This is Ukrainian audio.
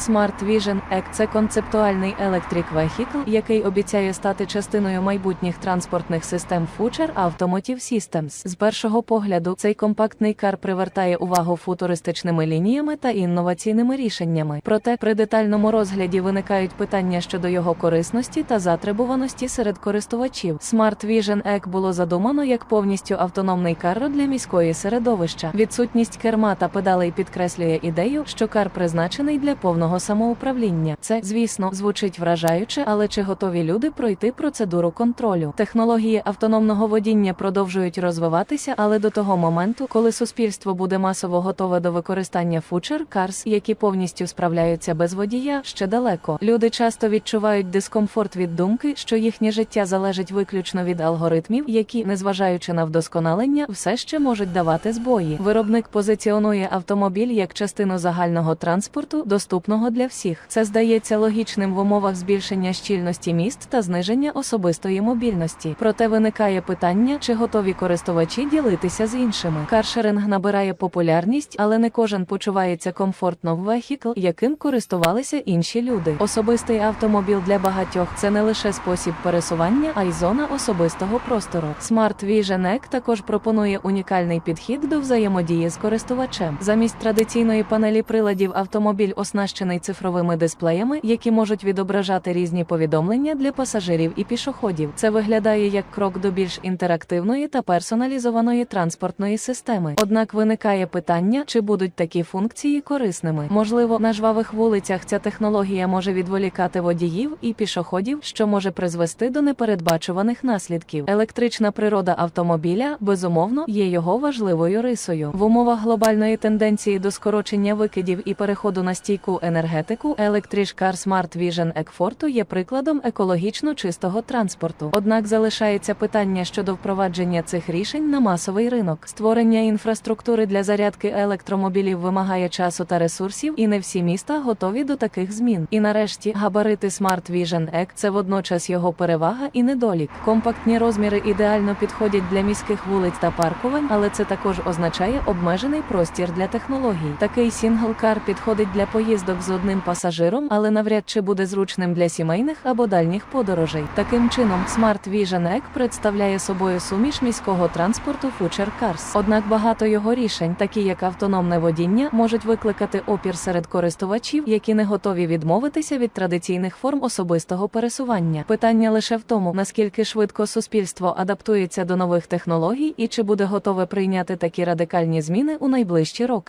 Smart Vision EC – це концептуальний електрик Vehicle, який обіцяє стати частиною майбутніх транспортних систем Future Automotive Systems. З першого погляду цей компактний кар привертає увагу футуристичними лініями та інноваційними рішеннями. Проте при детальному розгляді виникають питання щодо його корисності та затребуваності серед користувачів. Smart Vision EC було задумано як повністю автономний кар для міської середовища. Відсутність керма та педалей підкреслює ідею, що кар призначений для повного самоуправління. Це, звісно, звучить вражаюче, але чи готові люди пройти процедуру контролю? Технології автономного водіння продовжують розвиватися, але до того моменту, коли суспільство буде масово готове до використання фучер Cars, які повністю справляються без водія, ще далеко. Люди часто відчувають дискомфорт від думки, що їхнє життя залежить виключно від алгоритмів, які, незважаючи на вдосконалення, все ще можуть давати збої. Виробник позиціонує автомобіль як частину загального транспорту, доступного для всіх. Це здається логічним в умовах збільшення щільності міст та зниження особистої мобільності. Проте виникає питання, чи готові користувачі ділитися з іншими. Каршеринг набирає популярність, але не кожен почувається комфортно в вехікл, яким користувалися інші люди. Особистий автомобіль для багатьох це не лише спосіб пересування, а й зона особистого простору. Smart Vision EC також пропонує унікальний підхід до взаємодії з користувачем. Замість традиційної панелі приладів автомобіль оснащений цифровими дисплеями, які можуть відображати різні повідомлення для пасажирів і пішоходів. Це виглядає як крок до більш інтерактивної та персоналізованої транспортної системи. Однак виникає питання, чи будуть такі функції корисними. Можливо, на жвавих вулицях ця технологія може відволікати водіїв і пішоходів, що може призвести до непередбачуваних наслідків. Електрична природа автомобіля безумовно є його важливою рисою. В умовах глобальної тенденції до скорочення викидів і переходу на стійку енергетику Car Smart Vision Екфорту є прикладом екологічно чистого транспорту. Однак залишається питання щодо впровадження цих рішень на масовий ринок. Створення інфраструктури для зарядки електромобілів вимагає часу та ресурсів, і не всі міста готові до таких змін. І нарешті габарити Smart Vision EC – це водночас його перевага і недолік. Компактні розміри ідеально підходять для міських вулиць та паркувань, але це також означає обмежений простір для технологій. Такий сінгл-кар підходить для поїздок з одним пасажиром, але навряд чи буде зручним для сімейних або дальніх подорожей. Таким чином, Smart Vision EC представляє собою суміш міського транспорту Future Cars. Однак багато його рішень, такі як автономне водіння, можуть викликати опір серед користувачів, які не готові відмовитися від традиційних форм особистого пересування. Питання лише в тому, наскільки швидко суспільство адаптується до нових технологій і чи буде готове прийняти такі радикальні зміни у найближчі роки.